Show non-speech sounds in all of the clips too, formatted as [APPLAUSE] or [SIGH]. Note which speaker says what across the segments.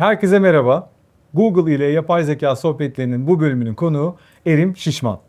Speaker 1: Herkese merhaba. Google ile yapay zeka sohbetlerinin bu bölümünün konuğu Erim Şişman.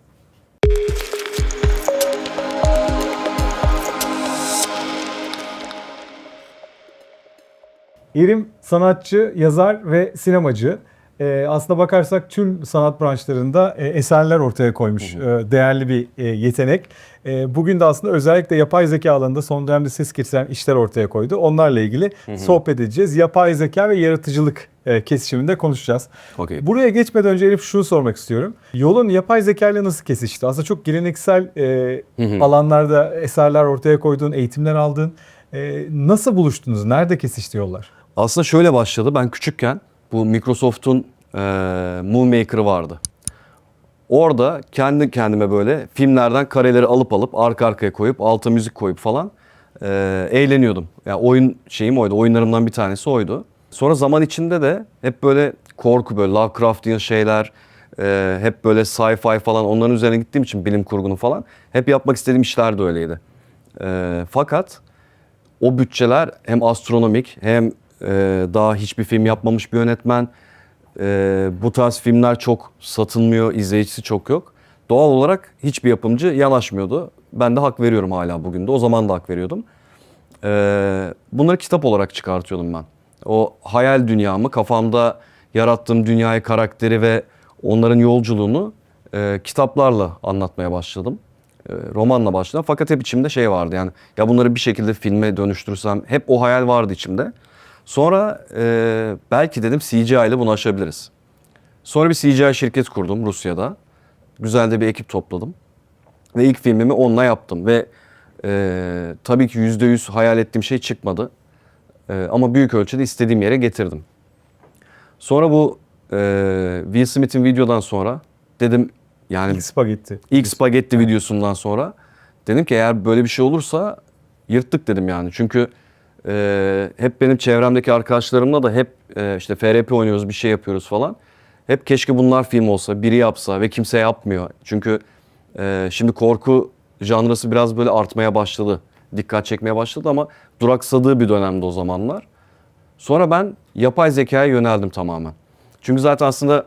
Speaker 1: Erim sanatçı, yazar ve sinemacı. Ee, aslına bakarsak tüm sanat branşlarında e, eserler ortaya koymuş e, değerli bir e, yetenek. E, bugün de aslında özellikle yapay zeka alanında son dönemde ses getiren işler ortaya koydu. Onlarla ilgili sohbet edeceğiz. Yapay zeka ve yaratıcılık e, kesişiminde konuşacağız.
Speaker 2: Okey.
Speaker 1: Buraya geçmeden önce Elif şunu sormak istiyorum. Yolun yapay zeka ile nasıl kesişti? Aslında çok geleneksel e, alanlarda eserler ortaya koyduğun, eğitimler aldın. E, nasıl buluştunuz? Nerede kesişti yollar?
Speaker 2: Aslında şöyle başladı. Ben küçükken bu Microsoft'un e, Movie vardı. Orada kendi kendime böyle filmlerden kareleri alıp alıp arka arkaya koyup alta müzik koyup falan e, eğleniyordum. Yani oyun şeyim oydu. Oyunlarımdan bir tanesi oydu. Sonra zaman içinde de hep böyle korku böyle Lovecraftian şeyler, e, hep böyle sci-fi falan onların üzerine gittiğim için bilim kurgunun falan hep yapmak istediğim işler de öyleydi. E, fakat o bütçeler hem astronomik hem e, daha hiçbir film yapmamış bir yönetmen. E, bu tarz filmler çok satılmıyor, izleyicisi çok yok. Doğal olarak hiçbir yapımcı yanaşmıyordu. Ben de hak veriyorum hala bugün de. O zaman da hak veriyordum. E, bunları kitap olarak çıkartıyordum ben. O hayal dünyamı, kafamda yarattığım dünyayı, karakteri ve onların yolculuğunu e, kitaplarla anlatmaya başladım. E, romanla başladım. Fakat hep içimde şey vardı yani ya bunları bir şekilde filme dönüştürsem hep o hayal vardı içimde. Sonra e, belki dedim CGI ile bunu aşabiliriz. Sonra bir CGI şirket kurdum Rusya'da. Güzel de bir ekip topladım. Ve ilk filmimi onunla yaptım ve e, tabii ki %100 hayal ettiğim şey çıkmadı. E, ama büyük ölçüde istediğim yere getirdim. Sonra bu e, Will Smith'in videodan sonra dedim yani
Speaker 1: İlk spagetti.
Speaker 2: İlk spagetti videosundan sonra dedim ki eğer böyle bir şey olursa yırttık dedim yani. Çünkü e, hep benim çevremdeki arkadaşlarımla da hep e, işte FRP oynuyoruz bir şey yapıyoruz falan. Hep keşke bunlar film olsa, biri yapsa ve kimse yapmıyor. Çünkü e, şimdi korku janrası biraz böyle artmaya başladı. Dikkat çekmeye başladı ama duraksadığı bir dönemde o zamanlar. Sonra ben yapay zekaya yöneldim tamamen. Çünkü zaten aslında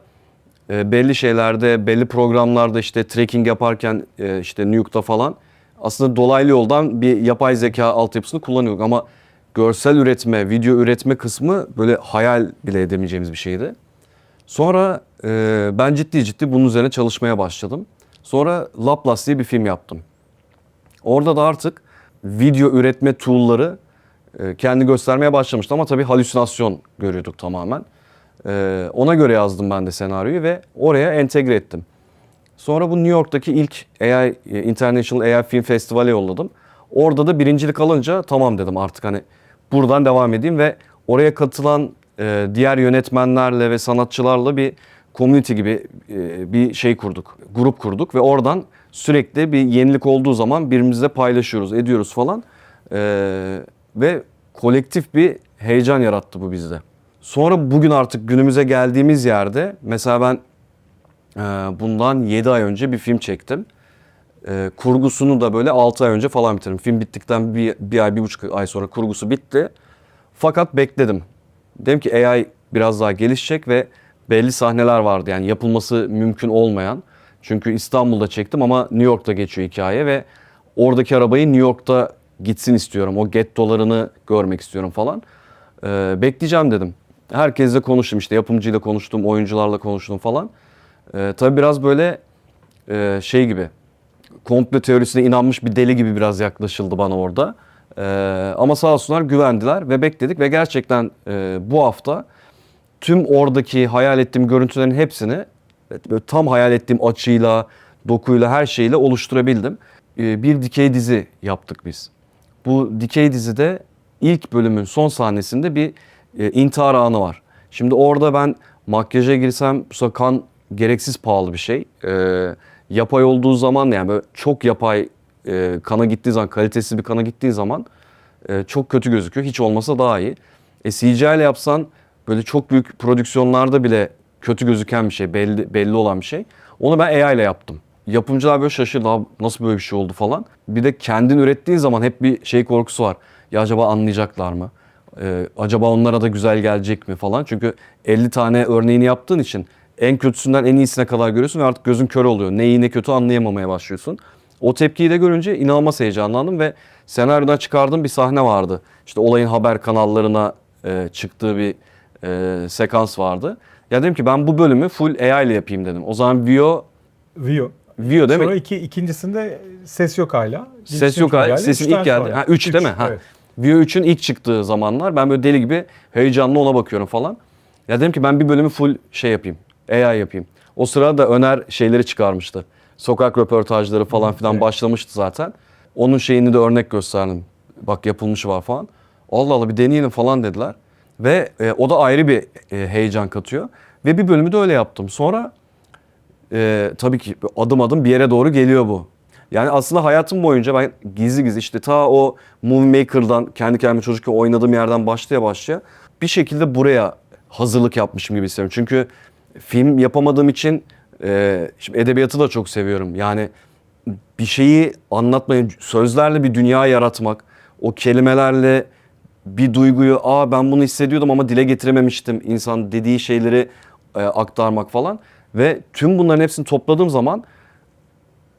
Speaker 2: e, belli şeylerde, belli programlarda işte tracking yaparken e, işte Nuke'da falan aslında dolaylı yoldan bir yapay zeka altyapısını kullanıyorduk ama görsel üretme, video üretme kısmı böyle hayal bile edemeyeceğimiz bir şeydi. Sonra e, ben ciddi ciddi bunun üzerine çalışmaya başladım. Sonra Laplace diye bir film yaptım. Orada da artık video üretme tool'ları e, kendi göstermeye başlamıştı ama tabii halüsinasyon görüyorduk tamamen. E, ona göre yazdım ben de senaryoyu ve oraya entegre ettim. Sonra bu New York'taki ilk AI e, International AI Film Festival'e yolladım. Orada da birincilik alınca tamam dedim artık hani buradan devam edeyim ve oraya katılan e, diğer yönetmenlerle ve sanatçılarla bir community gibi e, bir şey kurduk. Grup kurduk ve oradan sürekli bir yenilik olduğu zaman birbirimizle paylaşıyoruz, ediyoruz falan. E, ve kolektif bir heyecan yarattı bu bizde. Sonra bugün artık günümüze geldiğimiz yerde mesela ben e, bundan 7 ay önce bir film çektim. E, kurgusunu da böyle 6 ay önce falan bitirdim. Film bittikten bir, bir ay, bir buçuk ay sonra kurgusu bitti. Fakat bekledim. Dedim ki AI biraz daha gelişecek ve belli sahneler vardı yani yapılması mümkün olmayan. Çünkü İstanbul'da çektim ama New York'ta geçiyor hikaye ve oradaki arabayı New York'ta gitsin istiyorum. O gettolarını görmek istiyorum falan. Ee, bekleyeceğim dedim. Herkesle konuştum işte yapımcıyla konuştum, oyuncularla konuştum falan. Ee, tabii biraz böyle e, şey gibi komplo teorisine inanmış bir deli gibi biraz yaklaşıldı bana orada. Ee, ama sağ olsunlar güvendiler ve bekledik ve gerçekten e, bu hafta tüm oradaki hayal ettiğim görüntülerin hepsini böyle tam hayal ettiğim açıyla, dokuyla, her şeyle oluşturabildim. Ee, bir dikey dizi yaptık biz. Bu dikey dizide ilk bölümün son sahnesinde bir e, intihar anı var. Şimdi orada ben makyaja girsem bu kan gereksiz pahalı bir şey. Ee, yapay olduğu zaman yani böyle çok yapay e, kana gittiği zaman, kalitesiz bir kana gittiği zaman e, çok kötü gözüküyor. Hiç olmasa daha iyi. E, CGI ile yapsan böyle çok büyük prodüksiyonlarda bile kötü gözüken bir şey, belli, belli olan bir şey. Onu ben AI ile yaptım. Yapımcılar böyle şaşırdı "Abi nasıl böyle bir şey oldu falan. Bir de kendin ürettiğin zaman hep bir şey korkusu var. Ya acaba anlayacaklar mı? Ee, acaba onlara da güzel gelecek mi falan. Çünkü 50 tane örneğini yaptığın için en kötüsünden en iyisine kadar görüyorsun ve artık gözün kör oluyor. Ne iyi ne kötü anlayamamaya başlıyorsun. O tepkiyi de görünce inanılmaz heyecanlandım ve senaryodan çıkardığım bir sahne vardı. İşte olayın haber kanallarına e, çıktığı bir e, sekans vardı. Ya dedim ki ben bu bölümü full AI ile yapayım dedim. O zaman Vio,
Speaker 1: Vio.
Speaker 2: Vio değil
Speaker 1: Sonra
Speaker 2: mi?
Speaker 1: iki, ikincisinde ses yok hala.
Speaker 2: Ses
Speaker 1: İletişim
Speaker 2: yok hala. Sesin
Speaker 1: Üç
Speaker 2: ilk geldi.
Speaker 1: sonra.
Speaker 2: Ha 3 değil mi? Ha.
Speaker 1: Evet.
Speaker 2: Vio 3'ün ilk çıktığı zamanlar ben böyle deli gibi heyecanlı ona bakıyorum falan. Ya dedim ki ben bir bölümü full şey yapayım. AI yapayım. O sırada da Öner şeyleri çıkarmıştı. Sokak röportajları falan filan
Speaker 1: evet.
Speaker 2: başlamıştı zaten. Onun şeyini de örnek gösterdim. Bak yapılmış var falan. Allah Allah bir deneyelim falan dediler. Ve e, o da ayrı bir e, heyecan katıyor. Ve bir bölümü de öyle yaptım. Sonra e, tabii ki adım adım bir yere doğru geliyor bu. Yani aslında hayatım boyunca ben gizli gizli işte ta o Movie Maker'dan kendi kendime çocukken oynadığım yerden başlaya başlaya bir şekilde buraya hazırlık yapmışım gibi hissediyorum. Çünkü film yapamadığım için e, şimdi edebiyatı da çok seviyorum. Yani bir şeyi anlatmayı, sözlerle bir dünya yaratmak, o kelimelerle bir duyguyu, aa ben bunu hissediyordum ama dile getirememiştim insan dediği şeyleri e, aktarmak falan. Ve tüm bunların hepsini topladığım zaman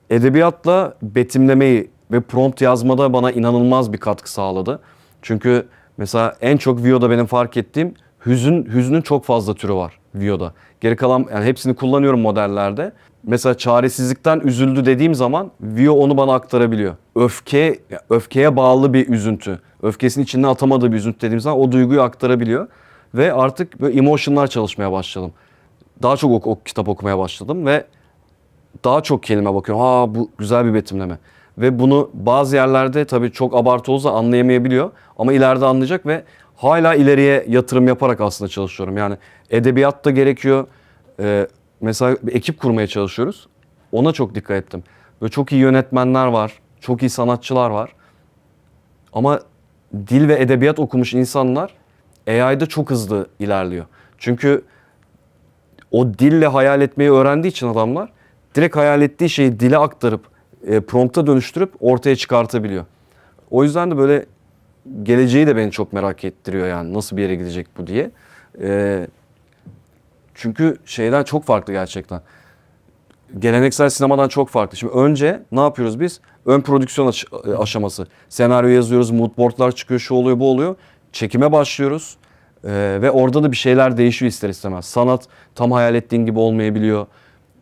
Speaker 2: edebiyatla betimlemeyi ve prompt yazmada bana inanılmaz bir katkı sağladı. Çünkü mesela en çok Vio'da benim fark ettiğim hüzün, hüznün çok fazla türü var Vio'da. Geri kalan yani hepsini kullanıyorum modellerde. Mesela çaresizlikten üzüldü dediğim zaman Vio onu bana aktarabiliyor. Öfke, öfkeye bağlı bir üzüntü. Öfkesini içinden atamadığı bir üzüntü dediğim zaman o duyguyu aktarabiliyor. Ve artık böyle emotionlar çalışmaya başladım. Daha çok ok- ok- kitap okumaya başladım ve daha çok kelime bakıyorum. Ha bu güzel bir betimleme. Ve bunu bazı yerlerde tabii çok abartı olsa anlayamayabiliyor. Ama ileride anlayacak ve hala ileriye yatırım yaparak aslında çalışıyorum. Yani edebiyat da gerekiyor. Ee, mesela bir ekip kurmaya çalışıyoruz. Ona çok dikkat ettim. Böyle çok iyi yönetmenler var. Çok iyi sanatçılar var. Ama dil ve edebiyat okumuş insanlar AI'da çok hızlı ilerliyor. Çünkü o dille hayal etmeyi öğrendiği için adamlar direkt hayal ettiği şeyi dile aktarıp e, prompta dönüştürüp ortaya çıkartabiliyor. O yüzden de böyle geleceği de beni çok merak ettiriyor yani nasıl bir yere gidecek bu diye. E, çünkü şeyden çok farklı gerçekten. Geleneksel sinemadan çok farklı. Şimdi önce ne yapıyoruz biz? Ön prodüksiyon aş- e, aşaması. Senaryo yazıyoruz, moodboardlar çıkıyor, şu oluyor, bu oluyor. Çekime başlıyoruz. Ee, ve orada da bir şeyler değişiyor ister istemez. Sanat tam hayal ettiğin gibi olmayabiliyor.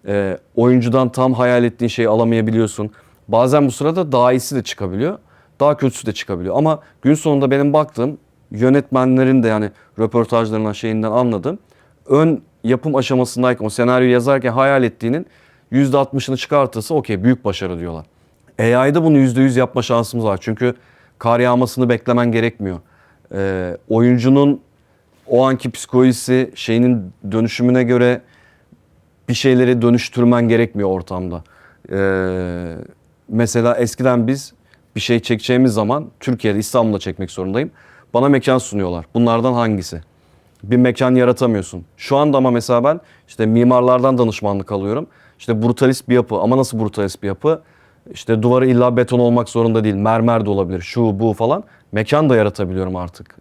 Speaker 2: Ee, oyuncudan tam hayal ettiğin şeyi alamayabiliyorsun. Bazen bu sırada daha iyisi de çıkabiliyor. Daha kötüsü de çıkabiliyor. Ama gün sonunda benim baktığım yönetmenlerin de yani röportajlarından şeyinden anladım. Ön yapım aşamasındayken o senaryoyu yazarken hayal ettiğinin %60'ını çıkartırsa okey büyük başarı diyorlar. AI'da bunu %100 yapma şansımız var. Çünkü kar yağmasını beklemen gerekmiyor. Ee, oyuncunun o anki psikolojisi şeyinin dönüşümüne göre bir şeyleri dönüştürmen gerekmiyor ortamda. Ee, mesela eskiden biz bir şey çekeceğimiz zaman Türkiye'de İstanbul'da çekmek zorundayım. Bana mekan sunuyorlar. Bunlardan hangisi? Bir mekan yaratamıyorsun. Şu anda ama mesela ben işte mimarlardan danışmanlık alıyorum. İşte brutalist bir yapı ama nasıl brutalist bir yapı? İşte duvarı illa beton olmak zorunda değil. Mermer de olabilir. Şu bu falan. Mekan da yaratabiliyorum artık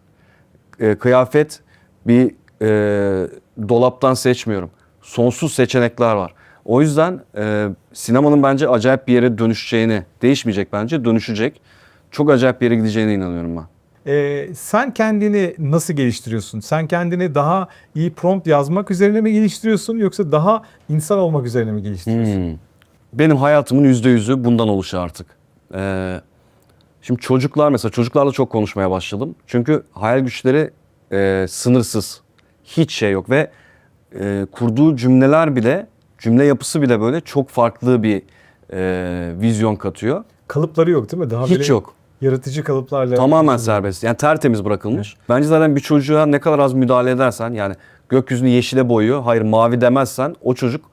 Speaker 2: e, kıyafet bir e, dolaptan seçmiyorum. Sonsuz seçenekler var. O yüzden e, sinemanın bence acayip bir yere dönüşeceğini, değişmeyecek bence, dönüşecek. Çok acayip bir yere gideceğine inanıyorum ben.
Speaker 1: Ee, sen kendini nasıl geliştiriyorsun? Sen kendini daha iyi prompt yazmak üzerine mi geliştiriyorsun yoksa daha insan olmak üzerine mi geliştiriyorsun?
Speaker 2: Hmm. Benim hayatımın yüzde yüzü bundan oluşuyor artık. Ee, şimdi çocuklar mesela çocuklarla çok konuşmaya başladım. Çünkü hayal güçleri e, sınırsız. Hiç şey yok ve e, kurduğu cümleler bile, cümle yapısı bile böyle çok farklı bir e, vizyon katıyor.
Speaker 1: Kalıpları yok değil mi? Daha
Speaker 2: Hiç yok.
Speaker 1: yaratıcı kalıplarla.
Speaker 2: Tamamen serbest. Yani tertemiz bırakılmış. Bence zaten bir çocuğa ne kadar az müdahale edersen yani gökyüzünü yeşile boyuyor. Hayır mavi demezsen o çocuk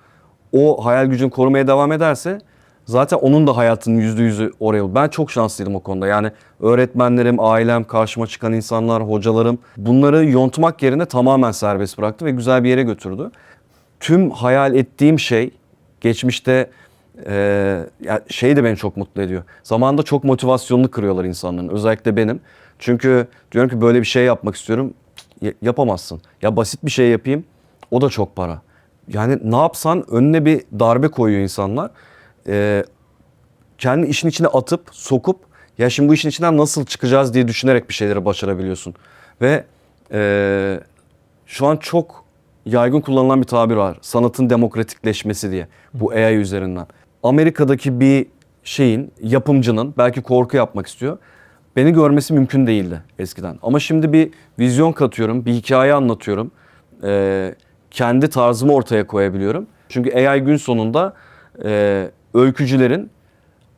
Speaker 2: o hayal gücünü korumaya devam ederse zaten onun da hayatının yüzde yüzü oraya. Ben çok şanslıydım o konuda. Yani öğretmenlerim, ailem, karşıma çıkan insanlar, hocalarım bunları yontmak yerine tamamen serbest bıraktı ve güzel bir yere götürdü. Tüm hayal ettiğim şey geçmişte e, ya şey de beni çok mutlu ediyor. Zamanında çok motivasyonunu kırıyorlar insanların. Özellikle benim. Çünkü diyorum ki böyle bir şey yapmak istiyorum. Y- yapamazsın. Ya basit bir şey yapayım. O da çok para. Yani ne yapsan önüne bir darbe koyuyor insanlar. E, kendi işin içine atıp sokup ya şimdi bu işin içinden nasıl çıkacağız diye düşünerek bir şeyleri başarabiliyorsun. Ve e, şu an çok yaygın kullanılan bir tabir var. Sanatın demokratikleşmesi diye bu AI üzerinden. Amerika'daki bir şeyin, yapımcının belki korku yapmak istiyor. Beni görmesi mümkün değildi eskiden. Ama şimdi bir vizyon katıyorum, bir hikaye anlatıyorum. Ee, kendi tarzımı ortaya koyabiliyorum. Çünkü AI gün sonunda e, öykücülerin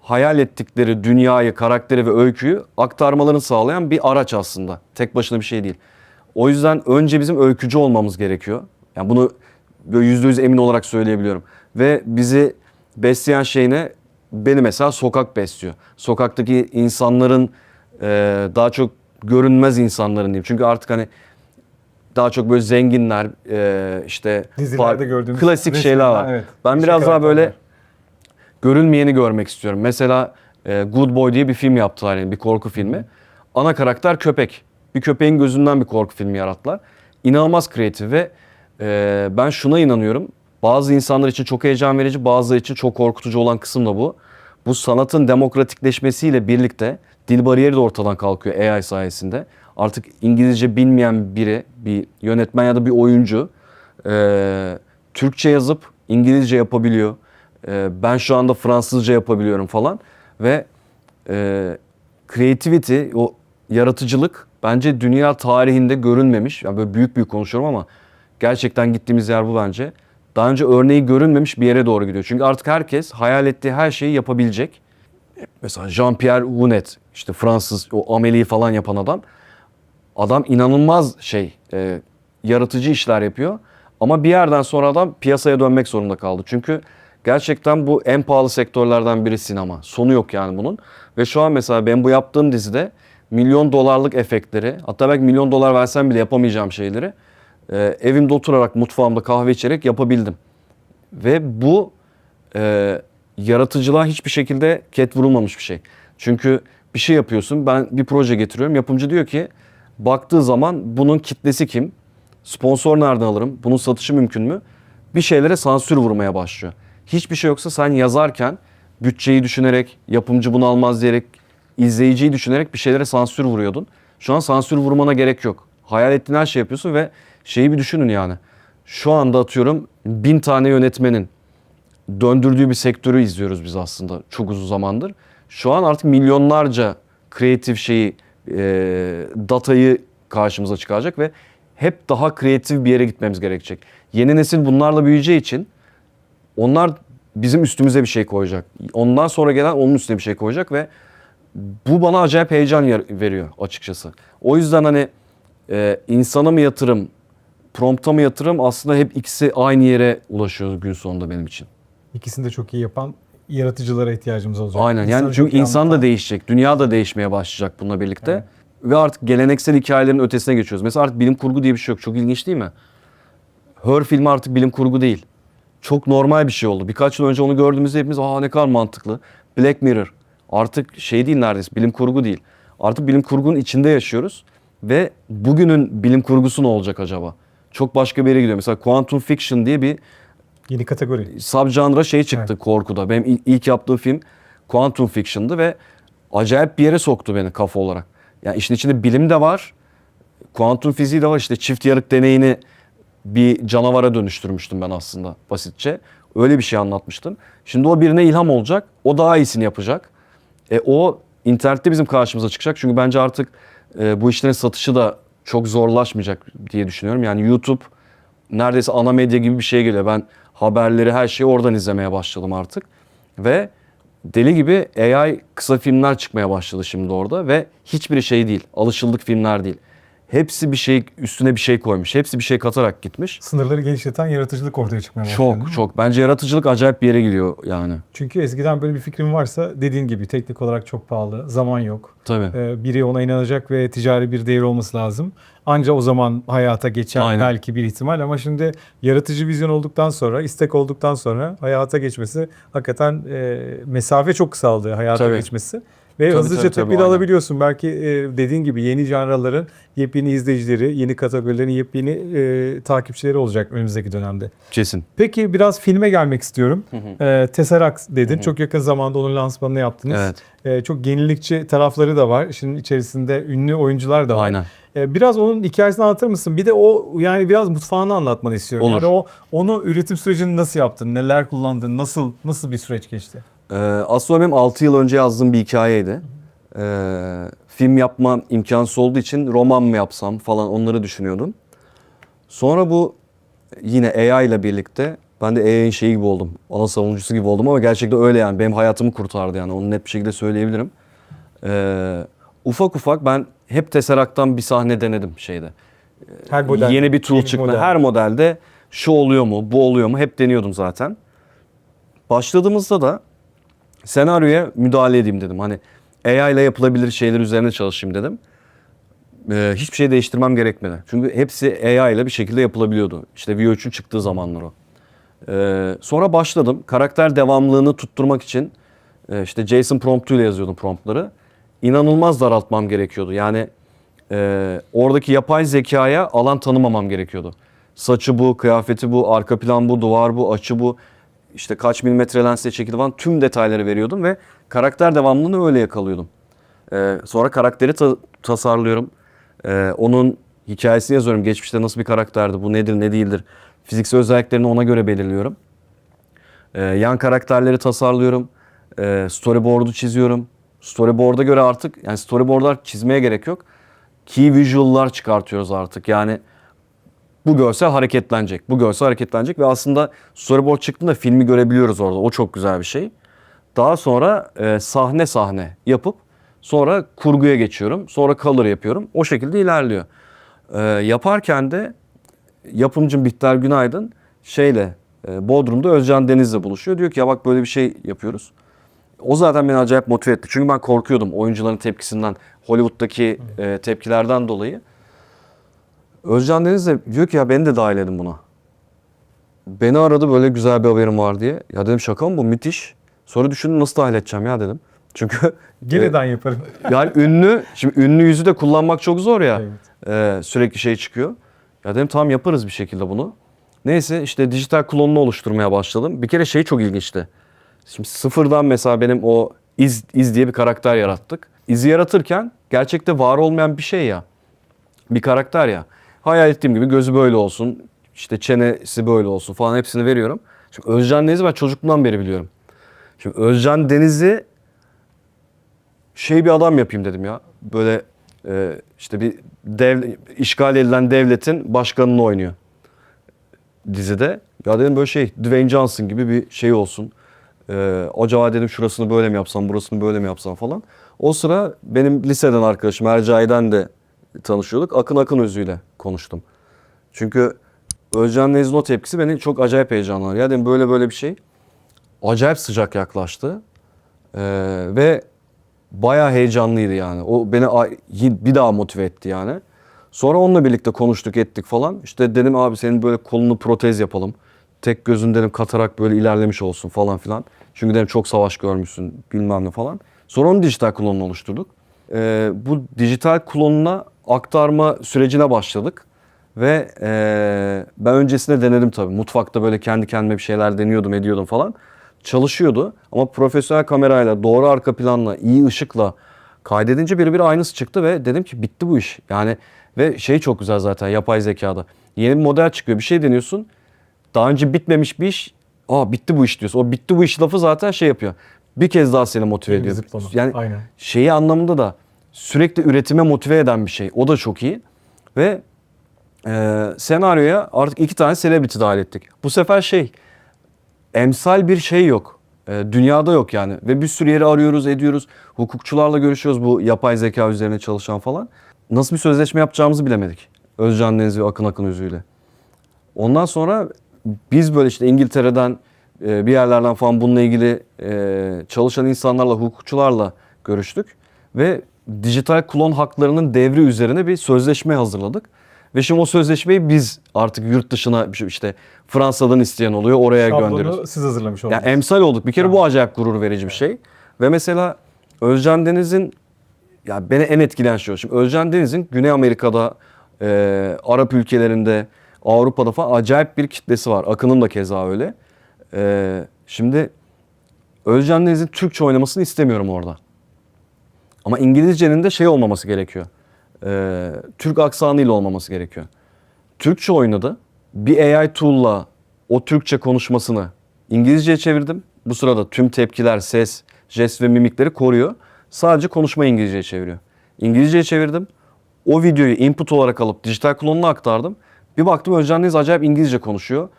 Speaker 2: hayal ettikleri dünyayı, karakteri ve öyküyü aktarmalarını sağlayan bir araç aslında. Tek başına bir şey değil. O yüzden önce bizim öykücü olmamız gerekiyor. Yani bunu böyle yüzde yüz emin olarak söyleyebiliyorum. Ve bizi besleyen şey ne? Beni mesela sokak besliyor. Sokaktaki insanların e, daha çok görünmez insanların diyeyim. Çünkü artık hani daha çok böyle zenginler e, işte
Speaker 1: Dizilerde gördüğümüz
Speaker 2: klasik
Speaker 1: resimler,
Speaker 2: şeyler var.
Speaker 1: evet.
Speaker 2: Ben
Speaker 1: Değişik
Speaker 2: biraz daha böyle
Speaker 1: karakterler.
Speaker 2: görünmeyeni görmek istiyorum. Mesela e, Good Boy diye bir film yaptılar yani bir korku filmi. Ana karakter köpek. Bir köpeğin gözünden bir korku filmi yarattılar. İnanılmaz kreatif ve e, ben şuna inanıyorum. Bazı insanlar için çok heyecan verici, bazıları için çok korkutucu olan kısım da bu. Bu sanatın demokratikleşmesiyle birlikte dil bariyeri de ortadan kalkıyor AI sayesinde. Artık İngilizce bilmeyen biri, bir yönetmen ya da bir oyuncu e, Türkçe yazıp İngilizce yapabiliyor. E, ben şu anda Fransızca yapabiliyorum falan ve e, creativity, o yaratıcılık bence dünya tarihinde görünmemiş. Yani böyle büyük büyük konuşuyorum ama gerçekten gittiğimiz yer bu bence. Daha önce örneği görünmemiş bir yere doğru gidiyor. Çünkü artık herkes hayal ettiği her şeyi yapabilecek. Mesela Jean-Pierre Hounet, işte Fransız o ameliyi falan yapan adam. Adam inanılmaz şey, e, yaratıcı işler yapıyor. Ama bir yerden sonra adam piyasaya dönmek zorunda kaldı. Çünkü gerçekten bu en pahalı sektörlerden biri sinema. Sonu yok yani bunun. Ve şu an mesela ben bu yaptığım dizide milyon dolarlık efektleri, hatta belki milyon dolar versem bile yapamayacağım şeyleri e, evimde oturarak mutfağımda kahve içerek yapabildim. Ve bu e, yaratıcılığa hiçbir şekilde ket vurulmamış bir şey. Çünkü bir şey yapıyorsun, ben bir proje getiriyorum. Yapımcı diyor ki baktığı zaman bunun kitlesi kim? Sponsor nereden alırım? Bunun satışı mümkün mü? Bir şeylere sansür vurmaya başlıyor. Hiçbir şey yoksa sen yazarken bütçeyi düşünerek, yapımcı bunu almaz diyerek, izleyiciyi düşünerek bir şeylere sansür vuruyordun. Şu an sansür vurmana gerek yok. Hayal ettiğin her şey yapıyorsun ve şeyi bir düşünün yani. Şu anda atıyorum bin tane yönetmenin döndürdüğü bir sektörü izliyoruz biz aslında çok uzun zamandır. Şu an artık milyonlarca kreatif şeyi, e, datayı karşımıza çıkaracak ve hep daha kreatif bir yere gitmemiz gerekecek. Yeni nesil bunlarla büyüyeceği için onlar bizim üstümüze bir şey koyacak. Ondan sonra gelen onun üstüne bir şey koyacak ve bu bana acayip heyecan veriyor açıkçası. O yüzden hani e, insana mı yatırım, prompta mı yatırım aslında hep ikisi aynı yere ulaşıyor gün sonunda benim için.
Speaker 1: İkisini de çok iyi yapan yaratıcılara ihtiyacımız olacak.
Speaker 2: Aynen
Speaker 1: İnsanı
Speaker 2: yani çünkü insan da değişecek, dünya da değişmeye başlayacak bununla birlikte.
Speaker 1: Evet.
Speaker 2: Ve artık geleneksel hikayelerin ötesine geçiyoruz. Mesela artık bilim kurgu diye bir şey yok. Çok ilginç değil mi? Her filmi artık bilim kurgu değil. Çok normal bir şey oldu. Birkaç yıl önce onu gördüğümüzde hepimiz aa ne kadar mantıklı. Black Mirror artık şey değil neredeyse bilim kurgu değil. Artık bilim kurgunun içinde yaşıyoruz. Ve bugünün bilim kurgusu ne olacak acaba? Çok başka bir yere gidiyor. Mesela Quantum Fiction diye bir
Speaker 1: Yeni kategori.
Speaker 2: subgenre şey çıktı korkuda. Benim il- ilk yaptığım film Quantum Fiction'dı ve acayip bir yere soktu beni kafa olarak. Yani işin içinde bilim de var, kuantum fiziği de var. İşte çift yarık deneyini bir canavara dönüştürmüştüm ben aslında basitçe. Öyle bir şey anlatmıştım. Şimdi o birine ilham olacak. O daha iyisini yapacak. E, o internette bizim karşımıza çıkacak. Çünkü bence artık e, bu işlerin satışı da çok zorlaşmayacak diye düşünüyorum. Yani YouTube neredeyse ana medya gibi bir şey geliyor. Ben haberleri her şeyi oradan izlemeye başladım artık. Ve deli gibi AI kısa filmler çıkmaya başladı şimdi orada ve hiçbiri şey değil. Alışıldık filmler değil. Hepsi bir şey üstüne bir şey koymuş. Hepsi bir şey katarak gitmiş.
Speaker 1: Sınırları genişleten yaratıcılık ortaya çıkmaya başladı. değil mi?
Speaker 2: Çok çok. Bence yaratıcılık acayip bir yere gidiyor yani.
Speaker 1: Çünkü eskiden böyle bir fikrin varsa dediğin gibi teknik olarak çok pahalı, zaman yok.
Speaker 2: Tabii.
Speaker 1: Ee, biri ona inanacak ve ticari bir değeri olması lazım. Anca o zaman hayata geçer
Speaker 2: Aynen.
Speaker 1: belki bir ihtimal ama şimdi yaratıcı vizyon olduktan sonra, istek olduktan sonra hayata geçmesi hakikaten e, mesafe çok kısaldı hayata
Speaker 2: Tabii.
Speaker 1: geçmesi. Ve
Speaker 2: Tabii,
Speaker 1: hızlıca
Speaker 2: tabii, tabii,
Speaker 1: tepki de
Speaker 2: aynen.
Speaker 1: alabiliyorsun. Belki e, dediğin gibi yeni janraların yepyeni izleyicileri, yeni kategorilerin yepyeni e, takipçileri olacak önümüzdeki dönemde.
Speaker 2: Kesin.
Speaker 1: Peki biraz filme gelmek istiyorum. Ee, Tesseract dedin. Çok yakın zamanda onun lansmanını yaptınız.
Speaker 2: Evet.
Speaker 1: Ee, çok yenilikçi tarafları da var. İşin içerisinde ünlü oyuncular da var.
Speaker 2: Aynen.
Speaker 1: Ee, biraz onun hikayesini anlatır mısın? Bir de o yani biraz mutfağını anlatmanı istiyorum.
Speaker 2: Olur.
Speaker 1: Yani o onu üretim sürecini nasıl yaptın? Neler kullandın? Nasıl nasıl bir süreç geçti?
Speaker 2: Ee, aslında benim 6 yıl önce yazdığım bir hikayeydi. Ee, film yapma imkansız olduğu için roman mı yapsam falan onları düşünüyordum. Sonra bu yine AI ile birlikte ben de AI'nin şeyi gibi oldum. Ana savunucusu gibi oldum ama gerçekten öyle yani. Benim hayatımı kurtardı yani. Onu net bir şekilde söyleyebilirim. Ee, ufak ufak ben hep Tesseract'tan bir sahne denedim şeyde.
Speaker 1: Her model.
Speaker 2: Yeni bir tool çıktı.
Speaker 1: model.
Speaker 2: Her modelde şu oluyor mu, bu oluyor mu hep deniyordum zaten. Başladığımızda da senaryoya müdahale edeyim dedim. Hani AI ile yapılabilir şeyler üzerine çalışayım dedim. Ee, hiçbir şey değiştirmem gerekmedi. Çünkü hepsi AI ile bir şekilde yapılabiliyordu. İşte VO3'ün çıktığı zamanlar o. Ee, sonra başladım. Karakter devamlılığını tutturmak için e, işte JSON promptuyla yazıyordum promptları. İnanılmaz daraltmam gerekiyordu. Yani e, oradaki yapay zekaya alan tanımamam gerekiyordu. Saçı bu, kıyafeti bu, arka plan bu, duvar bu, açı bu. İşte kaç milimetre lensle çekildi falan tüm detayları veriyordum ve karakter devamlılığını öyle yakalıyordum. Ee, sonra karakteri ta- tasarlıyorum. Ee, onun hikayesini yazıyorum. Geçmişte nasıl bir karakterdi, bu nedir, ne değildir. Fiziksel özelliklerini ona göre belirliyorum. Ee, yan karakterleri tasarlıyorum. Ee, storyboard'u çiziyorum. Storyboard'a göre artık yani storyboard'lar çizmeye gerek yok. Key visual'lar çıkartıyoruz artık. Yani bu görsel hareketlenecek. Bu görsel hareketlenecek ve aslında storyboard çıktığında filmi görebiliyoruz orada. O çok güzel bir şey. Daha sonra e, sahne sahne yapıp sonra kurguya geçiyorum. Sonra color yapıyorum. O şekilde ilerliyor. E, yaparken de yapımcım Bihter Günaydın şeyle e, Bodrum'da Özcan Deniz'le buluşuyor. Diyor ki ya bak böyle bir şey yapıyoruz. O zaten beni acayip motive etti. Çünkü ben korkuyordum oyuncuların tepkisinden, Hollywood'daki e, tepkilerden dolayı. Özcan Deniz de diyor ki ya beni de dahil edin buna. Beni aradı böyle güzel bir haberim var diye. Ya dedim şaka mı bu müthiş. Sonra düşündüm nasıl dahil edeceğim ya dedim. Çünkü [LAUGHS]
Speaker 1: Geriden yaparım. [LAUGHS]
Speaker 2: yani ünlü, şimdi ünlü yüzü de kullanmak çok zor ya.
Speaker 1: Evet.
Speaker 2: Ee, sürekli şey çıkıyor. Ya dedim tamam yaparız bir şekilde bunu. Neyse işte dijital klonunu oluşturmaya başladım. Bir kere şey çok ilginçti. Şimdi sıfırdan mesela benim o iz, iz diye bir karakter yarattık. İzi yaratırken gerçekte var olmayan bir şey ya. Bir karakter ya. Hayal ettiğim gibi gözü böyle olsun. işte çenesi böyle olsun falan hepsini veriyorum. Şimdi Özcan Deniz'i ben çocukluğumdan beri biliyorum. Şimdi Özcan Deniz'i şey bir adam yapayım dedim ya. Böyle e, işte bir dev, işgal edilen devletin başkanını oynuyor dizide. Ya dedim böyle şey Dwayne Johnson gibi bir şey olsun. Ee, acaba dedim şurasını böyle mi yapsam, burasını böyle mi yapsam falan. O sıra benim liseden arkadaşım Ercai'den de tanışıyorduk. Akın Akın Özü'yle konuştum. Çünkü Özcan Deniz'in o tepkisi beni çok acayip heyecanlandırdı. Ya dedim böyle böyle bir şey. Acayip sıcak yaklaştı. Ee, ve bayağı heyecanlıydı yani. O beni bir daha motive etti yani. Sonra onunla birlikte konuştuk ettik falan. İşte dedim abi senin böyle kolunu protez yapalım. Tek gözün dedim katarak böyle ilerlemiş olsun falan filan. Çünkü dedim çok savaş görmüşsün bilmem ne falan. Sonra onun dijital klonunu oluşturduk. Ee, bu dijital klonuna aktarma sürecine başladık. Ve ee, ben öncesinde denedim tabii. Mutfakta böyle kendi kendime bir şeyler deniyordum ediyordum falan. Çalışıyordu ama profesyonel kamerayla, doğru arka planla, iyi ışıkla kaydedince birebir aynısı çıktı ve dedim ki bitti bu iş. Yani ve şey çok güzel zaten yapay zekada. Yeni bir model çıkıyor bir şey deniyorsun. Daha önce bitmemiş bir iş. Aa bitti bu iş diyorsun. O bitti bu iş lafı zaten şey yapıyor. Bir kez daha seni motive ediyor.
Speaker 1: zıplama.
Speaker 2: Yani
Speaker 1: Aynen.
Speaker 2: şeyi anlamında da sürekli üretime motive eden bir şey. O da çok iyi. Ve e, senaryoya artık iki tane celebrity dahil ettik. Bu sefer şey emsal bir şey yok. E, dünyada yok yani. Ve bir sürü yeri arıyoruz, ediyoruz. Hukukçularla görüşüyoruz bu yapay zeka üzerine çalışan falan. nasıl bir sözleşme yapacağımızı bilemedik. Özcan Deniz ve Akın Akın Özü'yle. Ondan sonra biz böyle işte İngiltere'den e, bir yerlerden falan bununla ilgili e, çalışan insanlarla, hukukçularla görüştük. Ve dijital klon haklarının devri üzerine bir sözleşme hazırladık. Ve şimdi o sözleşmeyi biz artık yurt dışına işte Fransa'dan isteyen oluyor oraya gönderiyoruz.
Speaker 1: Şablonu siz hazırlamış oldunuz.
Speaker 2: Yani emsal olduk. Bir kere bu
Speaker 1: Tamam.
Speaker 2: acayip gurur verici bir şey. Ve mesela Özcan Deniz'in ya beni en etkileyen şey o. Şimdi Özcan Deniz'in Güney Amerika'da, e, Arap ülkelerinde, Avrupa'da falan acayip bir kitlesi var. Akın'ın da keza öyle. E, şimdi Özcan Deniz'in Türkçe oynamasını istemiyorum orada. Ama İngilizcenin de şey olmaması gerekiyor. E, Türk aksanıyla olmaması gerekiyor. Türkçe oynadı. Bir AI tool'la o Türkçe konuşmasını İngilizceye çevirdim. Bu sırada tüm tepkiler, ses, jest ve mimikleri koruyor. Sadece konuşmayı İngilizceye çeviriyor. İngilizceye çevirdim. O videoyu input olarak alıp dijital klonuna aktardım. Bir baktım Özcan Deniz acayip İngilizce konuşuyor.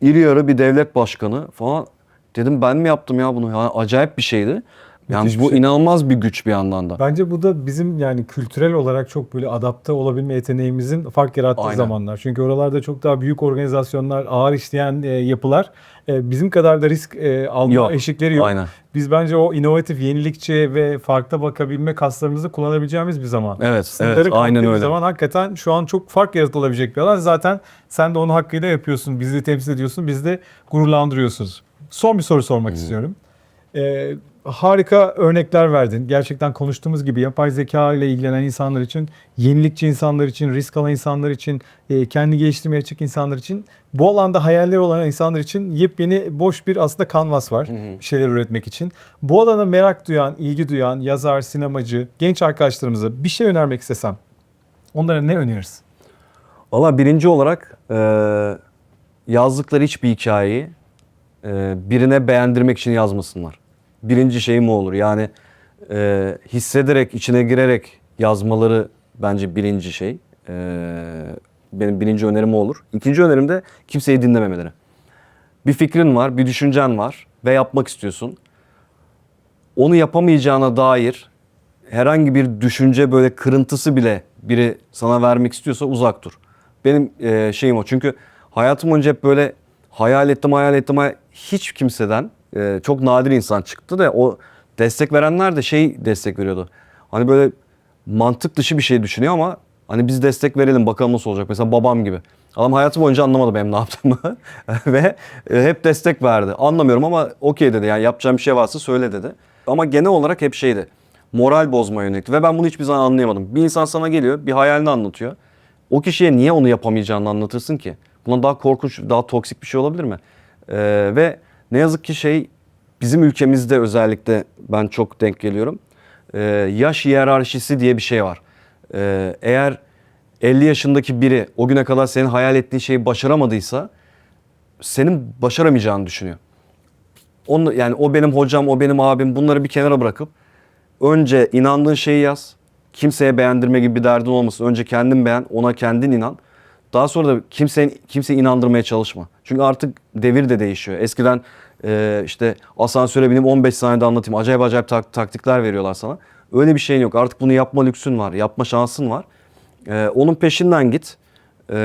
Speaker 2: İri yarı bir devlet başkanı falan. Dedim ben mi yaptım ya bunu? Yani acayip bir şeydi. Yani
Speaker 1: Müthiş
Speaker 2: bu
Speaker 1: şey.
Speaker 2: inanılmaz bir güç bir yandan da.
Speaker 1: Bence bu da bizim yani kültürel olarak çok böyle adapte olabilme yeteneğimizin fark yarattığı
Speaker 2: Aynen.
Speaker 1: zamanlar. Çünkü oralarda çok daha büyük organizasyonlar, ağır işleyen e, yapılar e, bizim kadar da risk e, alma
Speaker 2: Yok.
Speaker 1: eşikleri yok.
Speaker 2: Aynen.
Speaker 1: Biz bence o inovatif, yenilikçi ve farklı bakabilme kaslarımızı kullanabileceğimiz bir zaman.
Speaker 2: Evet,
Speaker 1: Sınırları
Speaker 2: evet, aynen öyle.
Speaker 1: zaman hakikaten şu an çok fark yaratılabilecek bir alan. Zaten sen de onu hakkıyla yapıyorsun. Bizi temsil ediyorsun. Bizi de gururlandırıyorsunuz. Son bir soru sormak istiyorum. Ee, harika örnekler verdin. Gerçekten konuştuğumuz gibi yapay zeka ile ilgilenen insanlar için, yenilikçi insanlar için, risk alan insanlar için, e, kendi geliştirmeye açık insanlar için, bu alanda hayalleri olan insanlar için yepyeni boş bir aslında kanvas var bir şeyler üretmek için. Bu alana merak duyan, ilgi duyan, yazar, sinemacı, genç arkadaşlarımıza bir şey önermek istesem onlara ne öneririz?
Speaker 2: Valla birinci olarak e, yazdıkları hiçbir hikayeyi e, birine beğendirmek için yazmasınlar. Birinci şeyim olur. Yani e, hissederek, içine girerek yazmaları bence birinci şey. E, benim birinci önerim o olur. İkinci önerim de kimseyi dinlememeleri. Bir fikrin var, bir düşüncen var ve yapmak istiyorsun. Onu yapamayacağına dair herhangi bir düşünce böyle kırıntısı bile biri sana vermek istiyorsa uzak dur. Benim e, şeyim o. Çünkü hayatım boyunca hep böyle hayal ettim, hayal ettim. hayal- Hiç kimseden e, çok nadir insan çıktı da o destek verenler de şey destek veriyordu. Hani böyle mantık dışı bir şey düşünüyor ama hani biz destek verelim bakalım nasıl olacak. Mesela babam gibi. Adam hayatı boyunca anlamadı benim ne yaptığımı [LAUGHS] ve e, hep destek verdi. Anlamıyorum ama okey dedi yani yapacağım bir şey varsa söyle dedi. Ama genel olarak hep şeydi. Moral bozma yönelikti ve ben bunu hiçbir zaman anlayamadım. Bir insan sana geliyor bir hayalini anlatıyor. O kişiye niye onu yapamayacağını anlatırsın ki? Bundan daha korkunç, daha toksik bir şey olabilir mi? Ee, ve ne yazık ki şey bizim ülkemizde özellikle ben çok denk geliyorum. Ee, yaş hiyerarşisi diye bir şey var. Ee, eğer 50 yaşındaki biri o güne kadar senin hayal ettiğin şeyi başaramadıysa senin başaramayacağını düşünüyor. Onu, yani o benim hocam, o benim abim bunları bir kenara bırakıp önce inandığın şeyi yaz. Kimseye beğendirme gibi bir derdin olmasın. Önce kendin beğen, ona kendin inan. Daha sonra da kimseyi, kimseyi inandırmaya çalışma. Çünkü artık devir de değişiyor. Eskiden e, işte asansöre binip 15 saniyede anlatayım. Acayip acayip tak- taktikler veriyorlar sana. Öyle bir şeyin yok. Artık bunu yapma lüksün var. Yapma şansın var. E, onun peşinden git. E,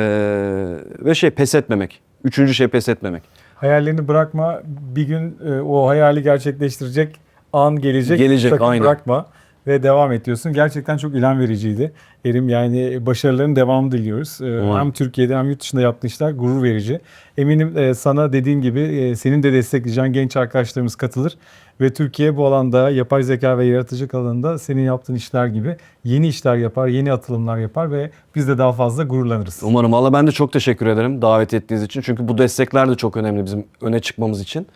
Speaker 2: ve şey pes etmemek. Üçüncü şey pes etmemek.
Speaker 1: Hayallerini bırakma. Bir gün e, o hayali gerçekleştirecek an gelecek.
Speaker 2: Gelecek,
Speaker 1: Sakın
Speaker 2: aynen.
Speaker 1: bırakma ve devam et diyorsun. Gerçekten çok ilham vericiydi. Erim yani başarıların devamını diliyoruz. E,
Speaker 2: Umarım.
Speaker 1: hem Türkiye'de hem yurt dışında yaptığın işler gurur verici. Eminim e, sana dediğim gibi e, senin de destekleyeceğin genç arkadaşlarımız katılır. Ve Türkiye bu alanda yapay zeka ve yaratıcılık alanında senin yaptığın işler gibi yeni işler yapar, yeni atılımlar yapar ve biz de daha fazla gururlanırız.
Speaker 2: Umarım. Valla ben de çok teşekkür ederim davet ettiğiniz için. Çünkü bu destekler de çok önemli bizim öne çıkmamız için.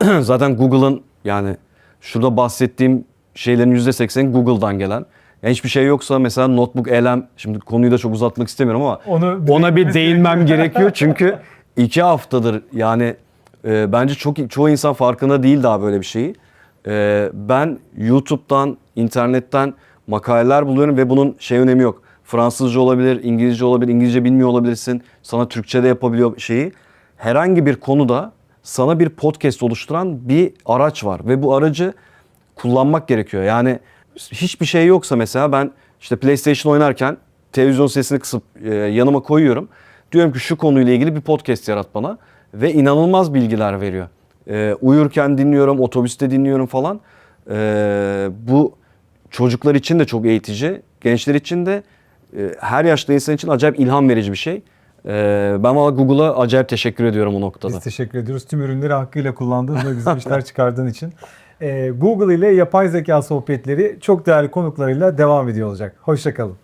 Speaker 2: [CLEARS THROAT] Zaten Google'ın yani şurada bahsettiğim şeylerin %80'i Google'dan gelen. Yani hiçbir şey yoksa mesela Notebook LM, şimdi konuyu da çok uzatmak istemiyorum ama
Speaker 1: Onu
Speaker 2: ona bir değinmem gerekiyor. Çünkü [LAUGHS] iki haftadır yani e, bence çok çoğu insan farkında değil daha böyle bir şeyi. E, ben YouTube'dan, internetten makaleler buluyorum ve bunun şey önemi yok. Fransızca olabilir, İngilizce olabilir, İngilizce bilmiyor olabilirsin. Sana Türkçe de yapabiliyor şeyi. Herhangi bir konuda sana bir podcast oluşturan bir araç var ve bu aracı kullanmak gerekiyor. Yani hiçbir şey yoksa mesela ben işte PlayStation oynarken televizyon sesini kısıp e, yanıma koyuyorum. Diyorum ki şu konuyla ilgili bir podcast yarat bana ve inanılmaz bilgiler veriyor. E, uyurken dinliyorum, otobüste dinliyorum falan. E, bu çocuklar için de çok eğitici, gençler için de e, her yaşta insan için acayip ilham verici bir şey. E, ben valla Google'a acayip teşekkür ediyorum o noktada.
Speaker 1: Biz teşekkür ediyoruz. Tüm ürünleri hakkıyla kullandığın ve güzel işler [LAUGHS] çıkardığın için. Ee, Google ile yapay zeka sohbetleri çok değerli konuklarıyla devam ediyor olacak. Hoşçakalın.